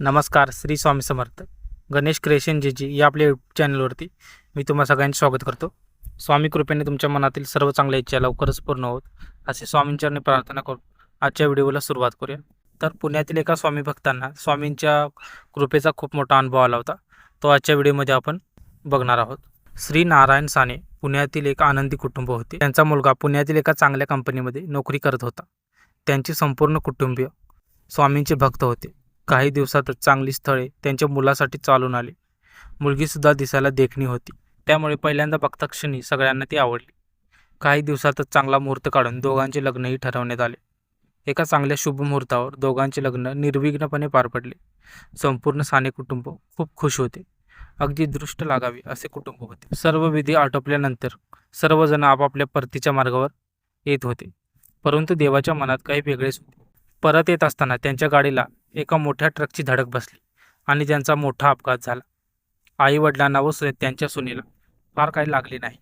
नमस्कार Shri Swami Samarth. Ganesh creation J G या आपल्या यूट्यूब चॅनलवरती मी तुम्हा सगळ्यांचे स्वागत करतो. स्वामी कृपेने तुमच्या मनातील सर्व चांगल्या इच्छा लवकरच पूर्ण होत असे स्वामींच्याने प्रार्थना करून आजच्या व्हिडिओला सुरुवात करूया. तर पुण्यातील एका स्वामी भक्तांना स्वामींच्या कृपेचा खूप मोठा अनुभव आला होता. तो आजच्या व्हिडिओमध्ये आपण बघणार आहोत. श्री नारायण साने पुण्यातील एक आनंदी कुटुंब होते. त्यांचा मुलगा पुण्यातील एका चांगल्या कंपनीमध्ये नोकरी करत होता. त्यांची संपूर्ण कुटुंबीय स्वामींचे भक्त होते. काही दिवसातच चांगली स्थळे त्यांच्या मुलासाठी चालून आली. मुलगीसुद्धा दिसायला देखणी होती. त्यामुळे पहिल्यांदा बघताक्षणी सगळ्यांना ती आवडली. काही दिवसातच चांगला मुहूर्त काढून दोघांचे लग्नही ठरवण्यात आले. एका चांगल्या शुभ मुहूर्तावर दोघांचे लग्न निर्विघ्नपणे पार पडले. संपूर्ण साने कुटुंब खूप खुश होते. अगदी दृष्ट लागावे असे कुटुंब होते. सर्व विधी आटोपल्यानंतर सर्वजण आपापल्या परतीच्या मार्गावर येत होते. परंतु देवाच्या मनात काही वेगळेच होते. परत येत असताना त्यांच्या गाडीला एका मोठ्या ट्रकची धडक बसली आणि त्यांचा मोठा अपघात झाला. आई वडिलांना व त्यांच्या सुनेला फार काही लागले नाही.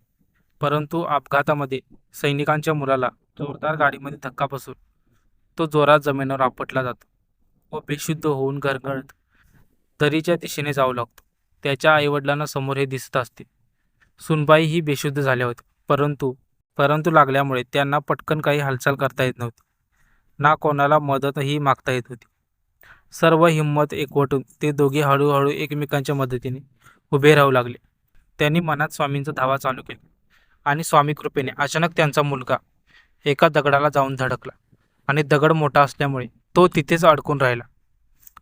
परंतु अपघातामध्ये सैनिकांच्या मुलाला जोरदार गाडीमध्ये धक्का बसून तो जोरात जमिनीवर आपटला जातो व बेशुद्ध होऊन गरगळत दरीच्या दिशेने जाऊ लागतो. त्याच्या आईवडिलांना समोर हे दिसत असते. सुनबाई ही बेशुद्ध झाल्या होत्या परंतु परंतु लागल्यामुळे त्यांना पटकन काही हालचाल करता येत नव्हती. ना कोणाला मदतही मागता येत होती. सर्व हिंमत एकवटून ते दोघे हळूहळू एकमेकांच्या मदतीने उभे राहू लागले. त्यांनी मनात स्वामींचा धावा चालू केला आणि स्वामी कृपेने अचानक त्यांचा मुलगा एका दगडाला जाऊन धडकला आणि दगड मोठा असल्यामुळे तो तिथेच अडकून राहिला.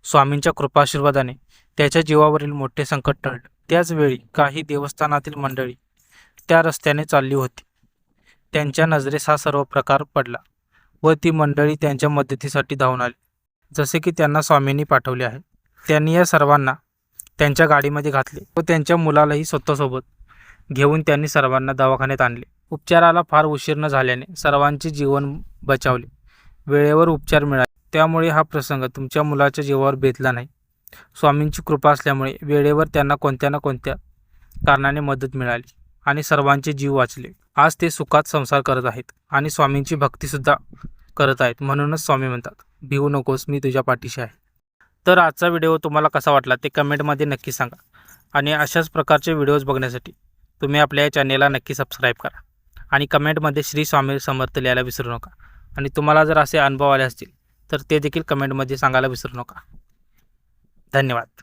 स्वामींच्या कृपाशीर्वादाने त्याच्या जीवावरील मोठे संकट टळलं. त्याचवेळी काही देवस्थानातील मंडळी त्या रस्त्याने चालली होती. त्यांच्या नजरेस हा सर्व प्रकार पडला व ती मंडळी त्यांच्या मदतीसाठी धावून आली. जसे की त्यांना स्वामींनी पाठवले आहे. त्यांनी या सर्वांना त्यांच्या गाडीमध्ये घातले व त्यांच्या मुलालाही स्वतःसोबत घेऊन त्यांनी सर्वांना दवाखान्यात आणले. उपचाराला फार उशीर न झाल्याने सर्वांचे जीवन बचावले. वेळेवर उपचार मिळाले. त्यामुळे हा प्रसंग तुमच्या मुलाच्या जीवावर बेतला नाही. स्वामींची कृपा असल्यामुळे वेळेवर त्यांना कोणत्या ना कोणत्या कारणाने मदत मिळाली आणि सर्वांचे जीव वाचले. आज ते सुखात संसार करत आहेत आणि स्वामींची भक्तीसुद्धा करत आहेत म्हणूनच स्वामी म्हणतात भिवू नकोस मी तुझ्या पाठीशी आहे. तर आजचा व्हिडिओ तुम्हाला कसा वाटला ते कमेंटमध्ये नक्की सांगा. आणि अशाच प्रकारचे व्हिडिओज बघण्यासाठी तुम्ही आपल्या या चॅनेलला नक्की सबस्क्राईब करा. आणि कमेंटमध्ये श्री स्वामी समर्थ लिहायला विसरू नका. आणि तुम्हाला जर असे अनुभव आले असतील तर ते देखील कमेंटमध्ये सांगायला विसरू नका. धन्यवाद.